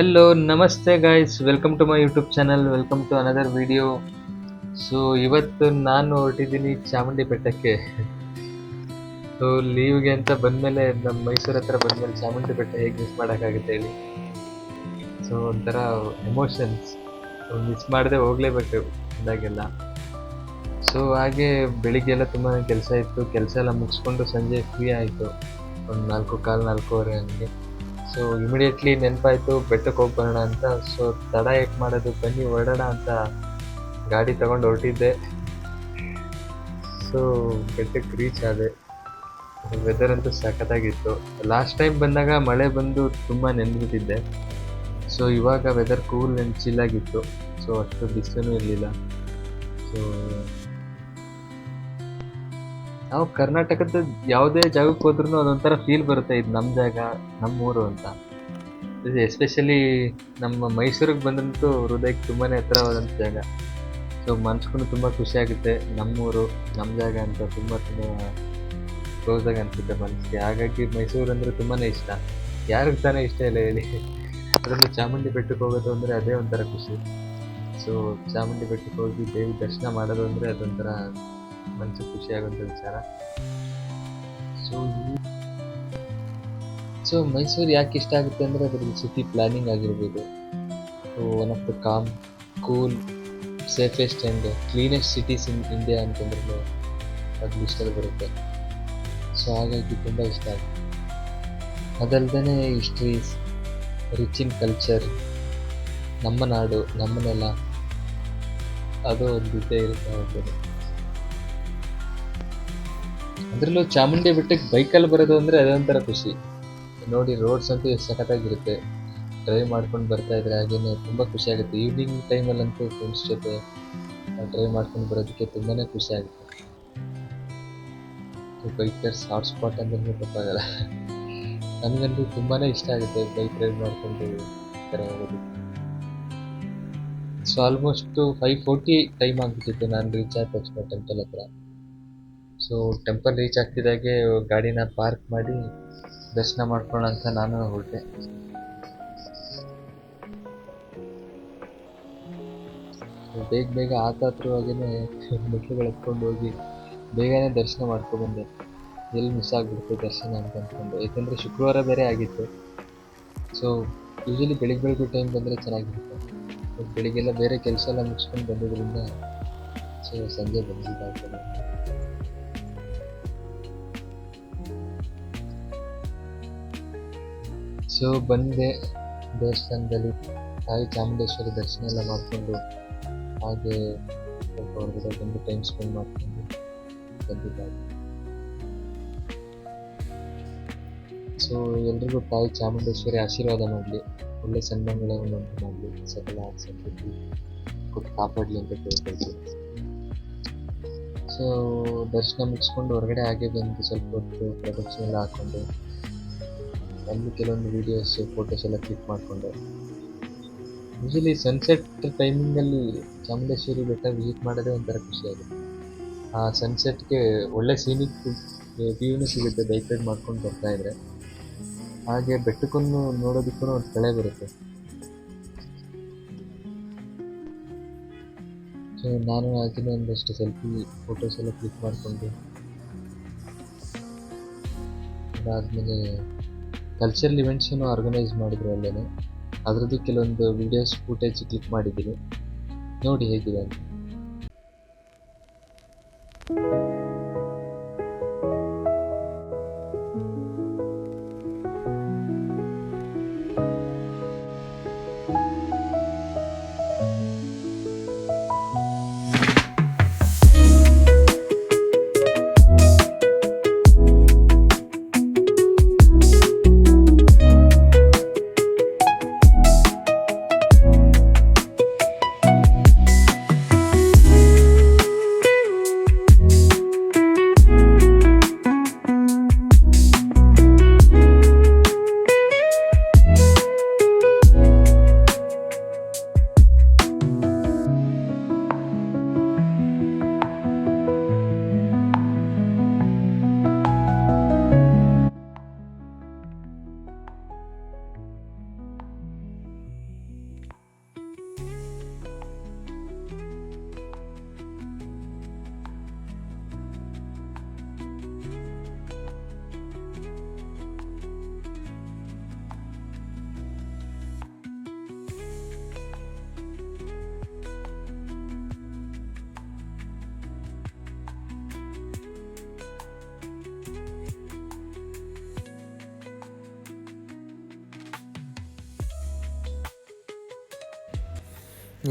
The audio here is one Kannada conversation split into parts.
ಹೆಲೋ ನಮಸ್ತೆ guys welcome to my YouTube channel welcome to another video so ಇವತ್ತು ನಾನು ಹೊರಟಿದ್ದೀನಿ ಚಾಮುಂಡಿ ಬೆಟ್ಟಕ್ಕೆ ಸೊ ಲೀವ್ಗೆ ಅಂತ ಬಂದಮೇಲೆ ನಮ್ಮ ಮೈಸೂರು ಹತ್ರ ಬಂದಮೇಲೆ ಚಾಮುಂಡಿ ಬೆಟ್ಟ ಹೇಗೆ ಮಿಸ್ ಮಾಡೋಕ್ಕಾಗುತ್ತೆ ಹೇಳಿ. ಸೊ ಒಂಥರ ಎಮೋಷನ್ಸ್ ಮಿಸ್ ಮಾಡದೆ ಹೋಗಲೇಬೇಕು ಅಂದಾಗೆಲ್ಲ. ಸೊ ಹಾಗೆ ಬೆಳಿಗ್ಗೆಲ್ಲ ತುಂಬ ಕೆಲಸ ಇತ್ತು. ಕೆಲಸ ಎಲ್ಲ ಮುಗಿಸ್ಕೊಂಡು ಸಂಜೆ ಫ್ರೀ ಆಯಿತು. ಒಂದು ನಾಲ್ಕು, ಕಾಲು ನಾಲ್ಕೂವರೆ ಹಂಗೆ. ಸೊ ಇಮಿಡಿಯೇಟ್ಲಿ ನೆನಪಾಯಿತು, ಬೆಟ್ಟಕ್ಕೆ ಹೋಗಿ ಬರೋಣ ಅಂತ. ಸೊ ತಡ ಏಕೆ ಮಾಡೋದು, ಬನ್ನಿ ಹೊರಡೋಣ ಅಂತ ಗಾಡಿ ತಗೊಂಡು ಹೊರಟಿದ್ದೆ. ಸೊ ಬೆಟ್ಟಕ್ಕೆ ರೀಚ್ ಆದೆ. ವೆದರ್ ಅಂತೂ ಸಖತ್ತಾಗಿತ್ತು. ಲಾಸ್ಟ್ ಟೈಮ್ ಬಂದಾಗ ಮಳೆ ಬಂದು ತುಂಬ ನೆನೆದ್ಬಿಟ್ಟಿದ್ದೆ ಸೊ ಇವಾಗ ವೆದರ್ ಕೂಲ್ ಆ್ಯಂಡ್ ಚಿಲ್ಲಾಗಿತ್ತು ಸೊ ಅಷ್ಟು ಬಿಸಿಲೂ ಇರಲಿಲ್ಲ. ಸೊ ನಾವು ಕರ್ನಾಟಕದ ಯಾವುದೇ ಜಾಗಕ್ಕೆ ಹೋದ್ರೂ ಅದೊಂಥರ ಫೀಲ್ ಬರುತ್ತೆ ಇದು ನಮ್ಮ ಜಾಗ ನಮ್ಮ ಊರು ಅಂತ. ಎಸ್ಪೆಷಲಿ ನಮ್ಮ ಮೈಸೂರಿಗೆ ಬಂದಂತೂ ಹೃದಯಕ್ಕೆ ತುಂಬಾ ಎತ್ತರವಾದಂಥ ಜಾಗ. ಸೊ ಮನ್ಸ್ಕೊಂಡು ತುಂಬ ಖುಷಿ ಆಗುತ್ತೆ. ನಮ್ಮೂರು ನಮ್ಮ ಜಾಗ ಅಂತ ತುಂಬ ತುಂಬ ಕ್ಲೋಸಾಗಿ ಅನಿಸುತ್ತೆ ಮನಸ್ಸಿಗೆ ಹಾಗಾಗಿ ಮೈಸೂರು ಅಂದರೆ ತುಂಬಾ ಇಷ್ಟ. ಯಾರಿಗೆ ತಾನೇ ಇಷ್ಟ ಇಲ್ಲ ಹೇಳಿ. ಅದರಲ್ಲೂ ಚಾಮುಂಡಿ ಬೆಟ್ಟಕ್ಕೆ ಹೋಗೋದು ಅಂದರೆ ಅದೇ ಒಂಥರ ಖುಷಿ. ಸೊ ಚಾಮುಂಡಿ ಬೆಟ್ಟಕ್ಕೆ ಹೋಗಿ ದೇವಿ ದರ್ಶನ ಮಾಡೋದು ಅಂದರೆ ಅದೊಂಥರ ಮನಸ್ಸಿಗೆ ಖುಷಿಯಾಗುವಂಥ ವಿಚಾರ. ಸೊ ಸೊ ಮೈಸೂರು ಯಾಕೆ ಇಷ್ಟ ಆಗುತ್ತೆ ಅಂದರೆ ಅದರಲ್ಲಿ ಸಿಟಿ ಪ್ಲಾನಿಂಗ್ ಆಗಿರ್ಬೋದು. So one of the calm cool safest and cleanest cities in India ಅಂತಂದ್ರೂ ಅದು ಇಷ್ಟ ಬರುತ್ತೆ. ಸೊ ಹಾಗಾಗಿ ತುಂಬ ಇಷ್ಟ ಆಗುತ್ತೆ. ಅದಲ್ಲದೆ ಹಿಸ್ಟ್ರೀಸ್ ರಿಚ್ ಇನ್ ಕಲ್ಚರ್ ನಮ್ಮ ನಾಡು ನಮ್ಮನೆಲ್ಲ ಅದು ಒಂದು ಇದ್ದೇ ಇರುತ್ತೆ ಹೋಗ್ಬೋದು ಅದರಲ್ಲೂ ಚಾಮುಂಡಿ ಬೆಟ್ಟಕ್ಕೆ ಬೈಕಲ್ಲಿ ಬರೋದು ಅಂದರೆ ಅದೊಂಥರ ಖುಷಿ. ನೋಡಿ ರೋಡ್ಸ್ ಅಂತೂ ಸಖತ್ತಾಗಿರುತ್ತೆ. ಡ್ರೈವ್ ಮಾಡ್ಕೊಂಡು ಬರ್ತಾ ಇದ್ರೆ ಹಾಗೇನೆ ತುಂಬ ಖುಷಿ ಆಗುತ್ತೆ. ಈವ್ನಿಂಗ್ ಟೈಮಲ್ಲಂತೂ ಫ್ರೆಂಡ್ಸ್ ಜೊತೆ ಡ್ರೈವ್ ಮಾಡ್ಕೊಂಡು ಬರೋದಕ್ಕೆ ತುಂಬಾ ಖುಷಿ ಆಗುತ್ತೆ. ಬೈಕರ್ಸ್ ಹಾಟ್ ಸ್ಪಾಟ್ ಅಂದ್ರೆ ತಪ್ಪಾಗಲ್ಲ. ನನಗಂತೂ ತುಂಬಾ ಇಷ್ಟ ಆಗುತ್ತೆ ಬೈಕ್ ರೈಡ್ ಮಾಡ್ಕೊಂಡು ಥರ ಹೋಗೋದು. So almost five forty time ಆಗಿಬಿಟ್ಟಿತ್ತು. ನಾನು ರೀಚ್ ಆದ ತಕ್ಷಣ ಟೆಂಪಲ್ ಹತ್ರ. ಸೊ ಟೆಂಪಲ್ ರೀಚ್ ಆಗ್ತಿದ್ದಾಗೆ ಗಾಡಿನ ಪಾರ್ಕ್ ಮಾಡಿ ದರ್ಶನ ಮಾಡ್ಕೊಳ್ಳೋಣ ಅಂತ ನಾನು ಹೊರಟೆ. ಬೇಗ ಬೇಗ ಆತಾತ್ರವಾಗೇನೆ ಮೆಟ್ಲುಗಳು ಹತ್ಕೊಂಡು ಹೋಗಿ ಬೇಗನೆ ದರ್ಶನ ಮಾಡ್ಕೊಬಂದೆ ಎಲ್ಲಿ ಮಿಸ್ ಆಗಿಬಿಡ್ತು ದರ್ಶನ ಅಂತ ಅಂದ್ಕೊಂಡು ಯಾಕಂದರೆ ಶುಕ್ರವಾರ ಬೇರೆ ಆಗಿತ್ತು. ಸೊ ಯೂಶಲಿ ಬೆಳಿಗ್ಗೆ ಬೆಳಿಗ್ಗೆ ಟೈಮ್ ಬಂದರೆ ಚೆನ್ನಾಗಿರುತ್ತೆ. ಬೆಳಿಗ್ಗೆಲ್ಲ ಬೇರೆ ಕೆಲಸ ಎಲ್ಲ ಮುಗಿಸ್ಕೊಂಡು ಬಂದಿದ್ದರಿಂದ ಸೊ ಸಂಜೆ ಬಂದಿದ್ದಾಗ್ತದೆ ಸೊ ಬಂದೆ ದೇವಸ್ಥಾನದಲ್ಲಿ. ತಾಯಿ ಚಾಮುಂಡೇಶ್ವರಿ ದರ್ಶನ ಎಲ್ಲ ಮಾಡಿಕೊಂಡು ಹಾಗೆ ಸ್ವಲ್ಪ ಹೊರಗಡೆ ಬಂದು ಟೈಮ್ ಸ್ಪೆಂಡ್ ಮಾಡಿಕೊಂಡು ಬಂದಿದ್ದಾರೆ. ಸೊ ಎಲ್ರಿಗೂ ತಾಯಿ ಚಾಮುಂಡೇಶ್ವರಿ ಆಶೀರ್ವಾದ ಮಾಡಲಿ. ಒಳ್ಳೆ ಸನ್ಮಾನಗಳನ್ನು ಉಂಟು ಮಾಡಲಿ. ಸಕಲ ಸಂಸ್ಕೃತಿ ಕೊಟ್ಟು ಕಾಪಾಡಲಿ ಅಂತ ಕೇಳ್ಕೊಳ್ತೀನಿ. ಸೊ ದರ್ಶನ ಮುಗಿಸ್ಕೊಂಡು ಹೊರಗಡೆ ಹಾಗೆ ಬಂದು ಸ್ವಲ್ಪ ಹೊತ್ತು ಪ್ರದಕ್ಷಿಣೆ ಎಲ್ಲ ಹಾಕ್ಕೊಂಡು ಅಲ್ಲಿ ಕೆಲವೊಂದು ವೀಡಿಯೋಸ್ ಫೋಟೋಸ್ ಎಲ್ಲ ಕ್ಲಿಕ್ ಮಾಡಿಕೊಂಡೆ. ಯೂಶಲಿ ಸನ್ಸೆಟ್ ಟೈಮಿಂಗಲ್ಲಿ ಚಾಮುಂಡೇಶ್ವರಿ ಬೆಟ್ಟ ವಿಸಿಟ್ ಮಾಡೋದೇ ಒಂಥರ ಖುಷಿಯಾಗುತ್ತೆ ಆ ಸನ್ಸೆಟ್ಗೆ ಒಳ್ಳೆ ಸೀನಿಕ್ ವ್ಯೂನು ಸಿಗುತ್ತೆ ಬೈಕ್ ರೈಡ್ ಮಾಡ್ಕೊಂಡು ಬರ್ತಾ ಇದ್ರೆ. ಹಾಗೆ ಬೆಟ್ಟಕ್ಕೂ ನೋಡೋದಕ್ಕೂ ಒಂದು ಕಳೆ ಬರುತ್ತೆ. ಸೊ ನಾನು ಹಾಗೆಯೇ ಒಂದಷ್ಟು ಸೆಲ್ಫಿ ಫೋಟೋಸ್ ಎಲ್ಲ ಕ್ಲಿಕ್ ಮಾಡಿಕೊಂಡು, ಅದಾದಮೇಲೆ ಕಲ್ಚರಲ್ ಇವೆಂಟ್ಸನ್ನು ಆರ್ಗನೈಸ್ ಮಾಡಿದ್ರು ಅಲ್ಲೇ ಅದರದ್ದು ಕೆಲವೊಂದು ವಿಡಿಯೋಸ್ ಫುಟೇಜ್ ಕ್ಲಿಕ್ ಮಾಡಿದ್ದೀನಿ ನೋಡಿ ಹೇಗಿದೆ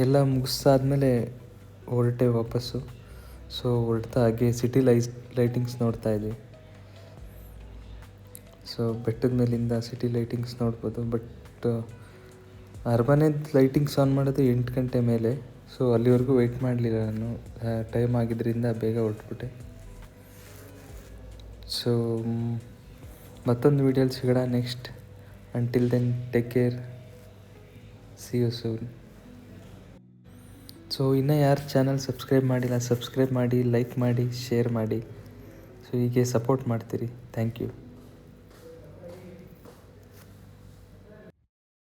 ಎಲ್ಲ ಮುಗಿಸಾದ್ಮೇಲೆ ಹೊರಟೆ ವಾಪಸ್ಸು. ಸೊ ಹೊರಡ್ತಾ ಹಾಗೆ ಸಿಟಿ ಲೈಸ್ ಲೈಟಿಂಗ್ಸ್ ನೋಡ್ತಾ ಇದ್ವಿ. ಸೊ ಬೆಟ್ಟದ ಮೇಲಿಂದ ಸಿಟಿ ಲೈಟಿಂಗ್ಸ್ ನೋಡ್ಬೋದು ಬಟ್ ಅರ್ಬನೇ ಲೈಟಿಂಗ್ಸ್ ಆನ್ ಮಾಡೋದು ಎಂಟು ಗಂಟೆ ಮೇಲೆ. ಸೊ ಅಲ್ಲಿವರೆಗೂ ವೆಯ್ಟ್ ಮಾಡಲಿಲ್ಲ ನಾನು. ಟೈಮ್ ಆಗಿದ್ದರಿಂದ ಬೇಗ ಹೊರಟ್ಬಿಟ್ಟೆ. ಸೊ ಮತ್ತೊಂದು ವೀಡಿಯೋಲಿ ಸಿಗೋಣ next until then take care see you soon so ಇನ್ನೂ ಯಾರು ಚಾನಲ್ ಸಬ್ಸ್ಕ್ರೈಬ್ ಮಾಡಿಲ್ಲ ಸಬ್ಸ್ಕ್ರೈಬ್ ಮಾಡಿ ಲೈಕ್ ಮಾಡಿ ಶೇರ್ ಮಾಡಿ. ಸೊ ಹೀಗೆ ಸಪೋರ್ಟ್ ಮಾಡ್ತೀರಿ. Thank you